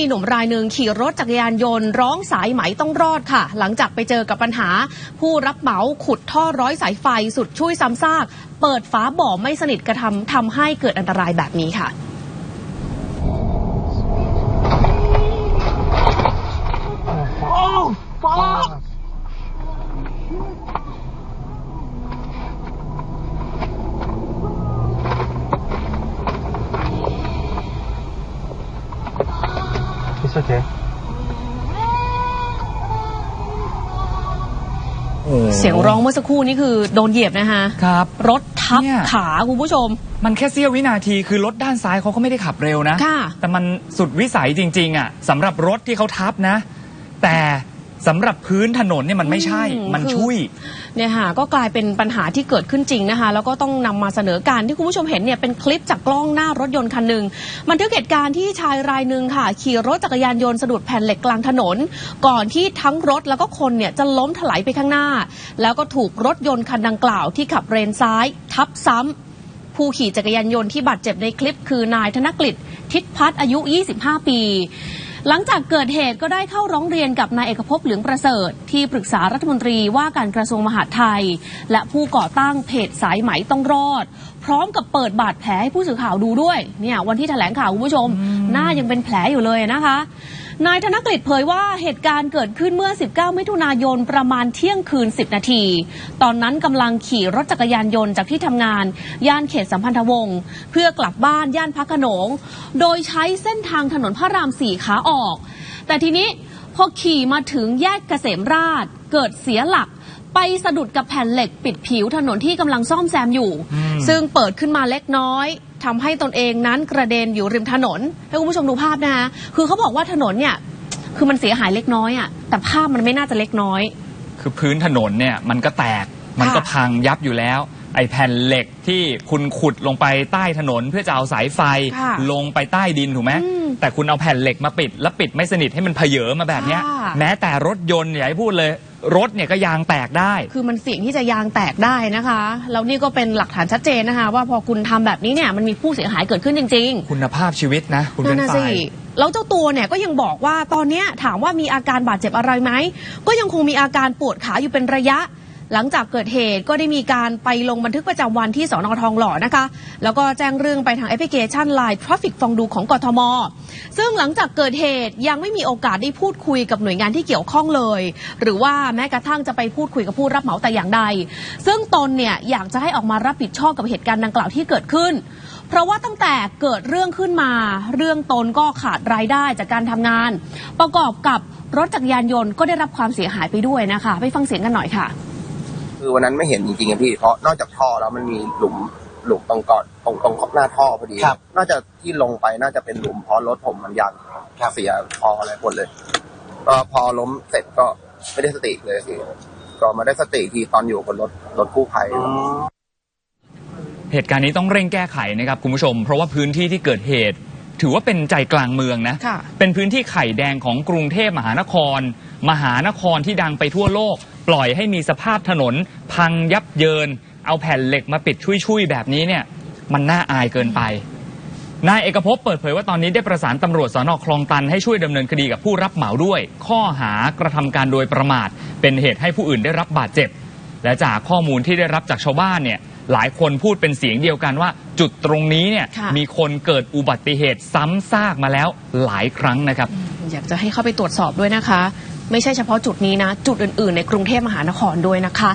มีหนุ่มรายหนึ่งขี่รถจักรยานยนต์ร้องสายไหมต้องรอดค่ะ หลังจากไปเจอกับปัญหา ผู้รับเหมาขุดท่อร้อยสายไฟสุดช่วยซ้ำซาก เปิดฝาบ่อไม่สนิทกระทำทำให้เกิดอันตรายแบบนี้ค่ะ It's okay. เสียงร้องเมื่อสักครู่นี้คือโดนเหยียบนะคะครับ รถทับเนี่ยขาคุณผู้ชม มันแค่เสี้ยววินาทีคือรถด้านซ้ายเขาก็ไม่ได้ขับเร็วนะค่ะแต่มันสุดวิสัยจริง ๆ อะสำหรับรถที่เขาทับนะ แต่ สำหรับพื้นถนนเนี่ยมันไม่ใช่อืมมันคือช่วยเนี่ยค่ะก็กลายเป็นปัญหาที่เกิดขึ้นจริงนะคะ แล้วก็ต้องนำมาเสนอการที่คุณผู้ชมเห็นเนี่ยเป็นคลิปจากกล้องหน้ารถยนต์คันหนึ่งบันทึกเหตุการณ์ที่ชายรายหนึ่งค่ะ ขี่รถจักรยานยนต์สะดุดแผ่นเหล็กกลางถนน ก่อนที่ทั้งรถแล้วก็คนเนี่ยจะล้มถลายไปข้างหน้า แล้วก็ถูกรถยนต์คันดังกล่าวที่ขับเรนซ้าย ทับซ้ำผู้ขี่จักรยานยนต์ที่บาดเจ็บในคลิปคือนายธนกฤษทิศพัฒน์อายุ 25 ปี หลังจากเกิดเหตุก็ได้เข้าร้องเรียนกับนายเอกภพเหลืองประเสริฐ ที่ปรึกษารัฐมนตรีว่าการกระทรวงมหาดไทย และผู้ก่อตั้งเพจสายไหมต้องรอด พร้อมกับเปิดบาดแผลให้ผู้สื่อข่าวดูด้วยเนี่ยวันที่แถลงข่าวคุณผู้ชม หน้ายังเป็นแผลอยู่เลยนะคะนายธนกฤษเผยว่าเหตุการณ์เกิดขึ้นเมื่อ 19 มิถุนายนประมาณเที่ยงคืน 10 นาที ตอนนั้นกำลังขี่รถจักรยานยนต์จากที่ทำงาน ย่านเขตสัมพันธวงศ์เพื่อกลับบ้านย่านพระโขนง โดยใช้เส้นทางถนนพระรามสี่ขาออก แต่ทีนี้พอขี่มาถึงแยกเกษมราชเกิดเสียหลักไปสะดุดกับแผ่นเหล็กปิดผิวถนนที่กำลังซ่อมแซมอยู่อืมซึ่งเปิดขึ้นมาเล็กน้อยทำให้ตนเองนั้นกระเด็นอยู่ริมถนน ให้คุณผู้ชมดูภาพนะคะคือเขาบอกว่าถนนเนี่ยคือมันเสียหายเล็กน้อยอะ่ะแต่ภาพมันไม่น่าจะเล็กน้อย คือพื้นถนนเนี่ยมันก็แตกมันก็พังยับอยู่แล้ว ไอ้แผ่นเหล็กที่คุณขุดลงไปใต้ถนนเพื่อจะเอาสายไฟค่ะลงไปใต้ดินถูกไหมอืม แต่คุณเอาแผ่นเหล็กมาปิด แล้วปิดไม่สนิทให้มันเพเยอมาแบบเนี้ย ค่ะ แม้แต่รถยนต์อย่าให้พูดเลย รถเนี่ยก็ยางแตกได้ คือมันเสี่ยงที่จะยางแตกได้นะคะ แล้วนี่ก็เป็นหลักฐานชัดเจนนะคะ ว่าพอคุณทำแบบนี้เนี่ยมันมีผู้เสียหายเกิดขึ้นจริง ๆ คุณภาพชีวิตนะ คุณนั่เป็นนน่ะฝ่าสิยแล้วเจ้าตัวเนี่ยก็ยังบอกว่าตอนเนี้ยถามว่ามีอาการบาดเจ็บอะไรไหม ก็ยังคงมีอาการปวดขาอยู่เป็นระยะ หลังจากเกิดเหตุก็ได้มีการไปลงบันทึกประจำวันที่สอนอทองหล่อนะคะ แล้วก็แจ้งเรื่องไปทางแอปพลิเคชัน Line Traffic ฟองดูของกทม ซึ่งหลังจากเกิดเหตุยังไม่มีโอกาสได้พูดคุยกับหน่วยงานที่เกี่ยวข้องเลย หรือว่าแม้กระทั่งจะไปพูดคุยกับผู้รับเหมาแต่อย่างใด ซึ่งตนเนี่ยอยากจะให้ออกมารับผิดชอบกับเหตุการณ์ดังกล่าวที่เกิดขึ้น เพราะว่าตั้งแต่เกิดเรื่องขึ้นมา เรื่องตนก็ขาดรายได้จากการทำงาน ประกอบกับรถจักรยานยนต์ก็ได้รับความเสียหายไปด้วยนะคะ ไปฟังเสียงกันหน่อยค่ะ คือวันนั้นไม่เห็นจริงๆอะพี่ เพราะนอกจากท่อแล้วมันมีหลุมหลุมตรงก่อนตรงตรงขอบหน้าท่อพอดีครับน่าจะที่ลงไปน่าจะเป็นหลุมเพราะรถผมมันยันเสียพออะไรหมดเลยก็พอล้มเสร็จก็ไม่ได้สติเลยพี่ก็มาได้สติทีตอนอยู่บนรถรถกู้ภัย เหตุการณ์นี้ต้องเร่งแก้ไขนะครับคุณผู้ชม เพราะว่าพื้นที่ที่เกิดเหตุ ถือว่าเป็นใจกลางเมืองนะ ค่ะ เป็นพื้นที่ไข่แดงของกรุงเทพมหานคร มหานครที่ดังไปทั่วโลก ปล่อยให้มีสภาพถนน พังยับเยิน เอาแผ่นเหล็กมาปิดชุยๆแบบนี้เนี่ย มันน่าอายเกินไปนายเอกภพเปิดเผยว่าตอนนี้ได้ประสานตำรวจสอนอคลองตันให้ช่วยดำเนินคดีกับผู้รับเหมาด้วย ข้อหากระทำการโดยประมาท เป็นเหตุให้ผู้อื่นได้รับบาดเจ็บ และจากข้อมูลที่ได้รับจากชาวบ้านเนี่ยหลายคนพูดเป็นเสียงเดียวกันว่า จุดตรงนี้เนี่ยค่ะมีคนเกิดอุบัติเหตุซ้ำซากมาแล้วหลายครั้งนะครับ อยากจะให้เข้าไปตรวจสอบด้วยนะคะ ไม่ใช่เฉพาะจุดนี้นะ จุดอื่นๆ ในกรุงเทพมหานครด้วยนะคะ